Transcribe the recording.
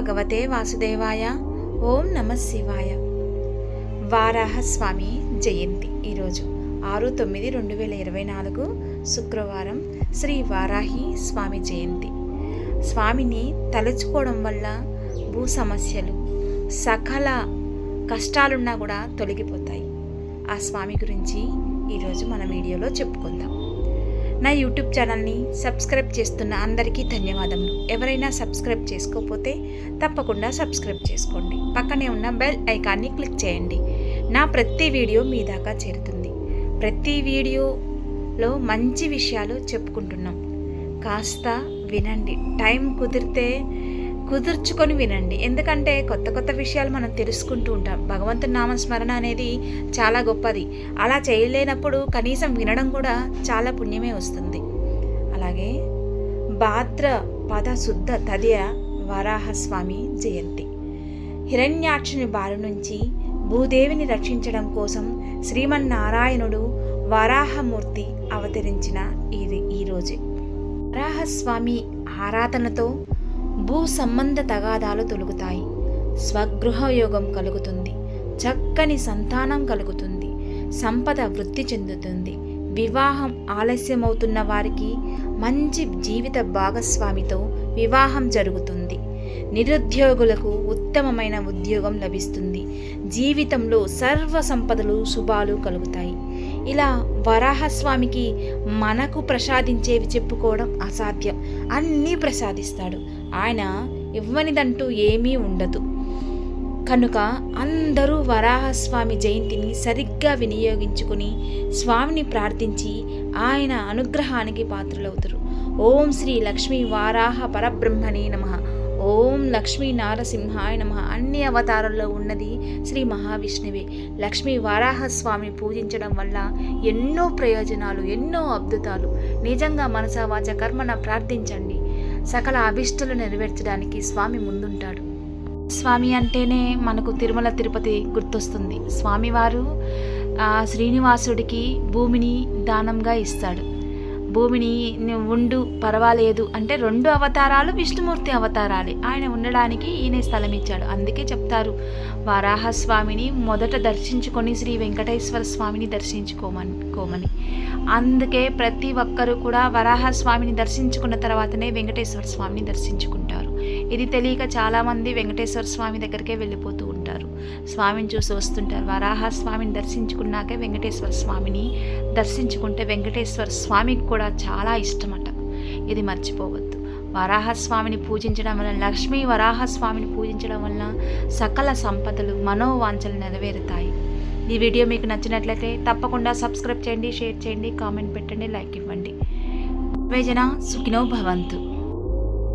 భగవతే వాసుదేవాయ. ఓం నమ శివాయ. వారాహస్వామి జయంతి ఈరోజు ఆరు తొమ్మిది రెండు వేల ఇరవై నాలుగు శుక్రవారం శ్రీ వారాహి స్వామి జయంతి. స్వామిని తలుచుకోవడం వల్ల భూ సమస్యలు సకల కష్టాలున్నా కూడా తొలగిపోతాయి. ఆ స్వామి గురించి ఈరోజు మన వీడియోలో చెప్పుకుందాం. నా యూట్యూబ్ ఛానల్ని సబ్స్క్రైబ్ చేస్తున్న అందరికీ ధన్యవాదములు. ఎవరైనా సబ్స్క్రైబ్ చేసుకోకపోతే తప్పకుండా సబ్స్క్రైబ్ చేసుకోండి. పక్కనే ఉన్న బెల్ ఐకాన్ని క్లిక్ చేయండి. నా ప్రతి వీడియో మీ దాకా చేరుతుంది. ప్రతి వీడియోలో మంచి విషయాలు చెప్పుకుంటున్నాం. కాస్త వినండి. టైం కుదిరితే కుదుర్చుకొని వినండి. ఎందుకంటే కొత్త కొత్త విషయాలు మనం తెలుసుకుంటూ ఉంటాం. భగవంతుని నామస్మరణ అనేది చాలా గొప్పది. అలా చేయలేనప్పుడు కనీసం వినడం కూడా చాలా పుణ్యమే వస్తుంది. అలాగే భాద్ర పద శుద్ధ తదియ వరాహస్వామి జయంతి. హిరణ్యాక్షుని బారి నుంచి భూదేవిని రక్షించడం కోసం శ్రీమన్నారాయణుడు వరాహమూర్తి అవతరించిన ఇది ఈరోజే వరాహస్వామి ఆరాధనతో భూ సంబంధ తగాదాలు తొలుగుతాయి. స్వగృహయోగం కలుగుతుంది. చక్కని సంతానం కలుగుతుంది. సంపద వృద్ధి చెందుతుంది. వివాహం ఆలస్యమవుతున్న వారికి మంచి జీవిత భాగస్వామితో వివాహం జరుగుతుంది. నిరుద్యోగులకు ఉత్తమమైన ఉద్యోగం లభిస్తుంది. జీవితంలో సర్వ సంపదలు శుభాలు కలుగుతాయి. ఇలా వరాహస్వామికి మనకు ప్రసాదించేవి చెప్పుకోవడం అసాధ్యం. అన్నీ ప్రసాదిస్తాడు. ఆయన ఇవ్వనిదంటూ ఏమీ ఉండదు. కనుక అందరూ వరాహస్వామి జయంతిని సరిగ్గా వినియోగించుకుని స్వామిని ప్రార్థించి ఆయన అనుగ్రహానికి పాత్రలవుతారు. ఓం శ్రీ లక్ష్మీ వారాహ పరబ్రహ్మణే నమ. ఓం లక్ష్మీ నారసింహాయ నమ. అన్ని అవతారాల్లో ఉన్నది శ్రీ మహావిష్ణువే. లక్ష్మీ వారాహస్వామిని పూజించడం వల్ల ఎన్నో ప్రయోజనాలు ఎన్నో అద్భుతాలు. నిజంగా మనసావాచ కర్మన ప్రార్థించండి. సకల అభిష్టలు నెరవేర్చడానికి స్వామి ముందుంటాడు. స్వామి అంటేనే మనకు తిరుమల తిరుపతి గుర్తొస్తుంది. స్వామివారు ఆ శ్రీనివాసుడికి భూమిని దానంగా ఇస్తాడు. భూమిని ఉండు పర్వాలేదు అంటే రెండు అవతారాలు విష్ణుమూర్తి అవతారాలే. ఆయన ఉండడానికి ఈయన స్థలం ఇచ్చాడు అందుకే చెప్తారు వారాహస్వామిని మొదట దర్శించుకొని శ్రీ వెంకటేశ్వర స్వామిని దర్శించుకోమని కోమని. అందుకే ప్రతి ఒక్కరూ కూడా వరాహస్వామిని దర్శించుకున్న తర్వాతనే వెంకటేశ్వర స్వామిని దర్శించుకుంటారు. ఇది తెలియక చాలామంది వెంకటేశ్వర స్వామి దగ్గరికే వెళ్ళిపోతూ స్వామిని చూసి వస్తుంటారు. వరాహ స్వామిని దర్శించుకున్నాకే వెంకటేశ్వర స్వామిని దర్శించుకుంటే వెంకటేశ్వర స్వామికి కూడా చాలా ఇష్టమట. ఇది మర్చిపోవద్దు. వరాహస్వామిని పూజించడం వలన లక్ష్మీ వరాహస్వామిని పూజించడం వలన సకల సంపదలు మనోవాంఛలు నెరవేరుతాయి. ఈ వీడియో మీకు నచ్చినట్లయితే తప్పకుండా సబ్స్క్రైబ్ చేయండి షేర్ చేయండి కామెంట్ పెట్టండి లైక్ ఇవ్వండి. వేజన సుఖినో భవంతు.